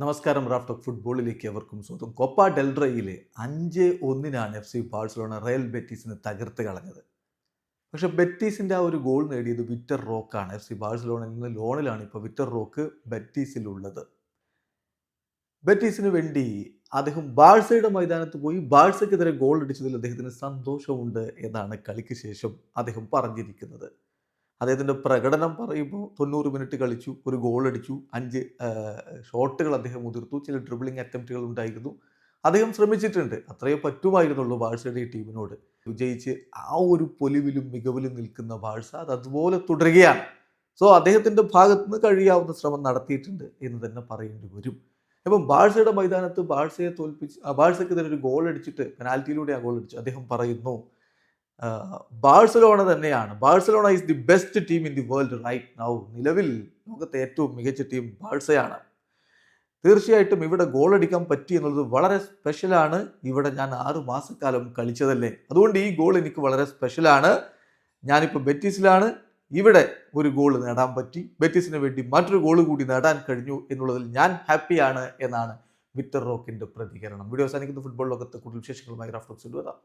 നമസ്കാരം raft of ഫുട്ബോളിലേക്ക് എവർക്കും സ്വന്തം കൊപ്പ ഡെൽറയിലെ അഞ്ച് ഒന്നിനാണ് എഫ് സി ബാഴ്സലോണ റയൽ ബെറ്റീസിനെ തകർത്ത് കളഞ്ഞത്. പക്ഷേ ബെറ്റീസിന്റെ ആ ഒരു ഗോൾ നേടിയത് വിറ്റർ റോക്കാണ്. എഫ് സി ബാഴ്സലോണയിൽ നിന്ന് ലോണിലാണ് ഇപ്പോൾ വിറ്റർ റോക്ക് ബെറ്റീസിലുള്ളത്. ബെറ്റീസിന് വേണ്ടി അദ്ദേഹം ബാഴ്സയുടെ മൈതാനത്ത് പോയി ബാഴ്സയ്ക്കെതിരെ ഗോൾ അടിച്ചതിൽ അദ്ദേഹത്തിന് സന്തോഷമുണ്ട് എന്നാണ് കളിക്ക് ശേഷം അദ്ദേഹം പറഞ്ഞിരിക്കുന്നത്. അദ്ദേഹത്തിന്റെ പ്രകടനം പറയുമ്പോൾ തൊണ്ണൂറ് മിനിറ്റ് കളിച്ചു ഒരു ഗോൾ അടിച്ചു അഞ്ച് ഷോട്ടുകൾ അദ്ദേഹം ഉതിർത്തു ചില ഡ്രിബിളിംഗ് അറ്റംപ്റ്റുകൾ ഉണ്ടായിരുന്നു. അദ്ദേഹം ശ്രമിച്ചിട്ടുണ്ട്. അത്രയേ പറ്റുമായിരുന്നുള്ളൂ ബാഴ്സയുടെ ഈ ടീമിനോട്. വിജയിച്ച് ആ ഒരു പൊലിവിലും മികവിലും നിൽക്കുന്ന ബാഴ്സ അത് അതുപോലെ തുടരുകയാണ്. സോ അദ്ദേഹത്തിന്റെ ഭാഗത്ത് നിന്ന് കഴിയാവുന്ന ശ്രമം നടത്തിയിട്ടുണ്ട് എന്ന് തന്നെ പറയേണ്ടി വരും. അപ്പം ബാഴ്സയുടെ മൈതാനത്ത് ബാഴ്സയെ തോൽപ്പിച്ച് ബാഴ്സയ്ക്ക് ഒരു ഗോൾ അടിച്ചിട്ട് പെനാൽറ്റിയിലൂടെ ആ ഗോൾ അടിച്ചു അദ്ദേഹം പറയുന്നു ബാഴ്സലോണ തന്നെയാണ്. Barcelona is the best team in the world right now നിലവിൽ ലോകത്തെ ഏറ്റവും മികച്ച ടീം ബാഴ്സയാണ്. തീർച്ചയായിട്ടും ഇവിടെ ഗോൾ അടിക്കാൻ പറ്റി എന്നുള്ളത് വളരെ സ്പെഷ്യലാണ് ഇവിടെ ഞാൻ ആറു മാസക്കാലം കളിച്ചതല്ലേ. അതുകൊണ്ട് ഈ ഗോൾ എനിക്ക് വളരെ സ്പെഷ്യലാണ് ഞാനിപ്പോൾ ബെറ്റീസിലാണ്. ഇവിടെ ഒരു ഗോൾ നേടാൻ പറ്റി. ബെറ്റീസിന് വേണ്ടി മറ്റൊരു ഗോൾ കൂടി നേടാൻ കഴിഞ്ഞു എന്നുള്ളതിൽ ഞാൻ ഹാപ്പിയാണ് എന്നാണ് വിക്ടർ റോക്കിന്റെ പ്രതികരണം. വീഡിയോ അവസാനിക്കുന്ന. ഫുട്ബോൾ ലോകത്ത് കൂടുതൽ വിശേഷങ്ങളുമായി റഫ്ലക്സ് വരാം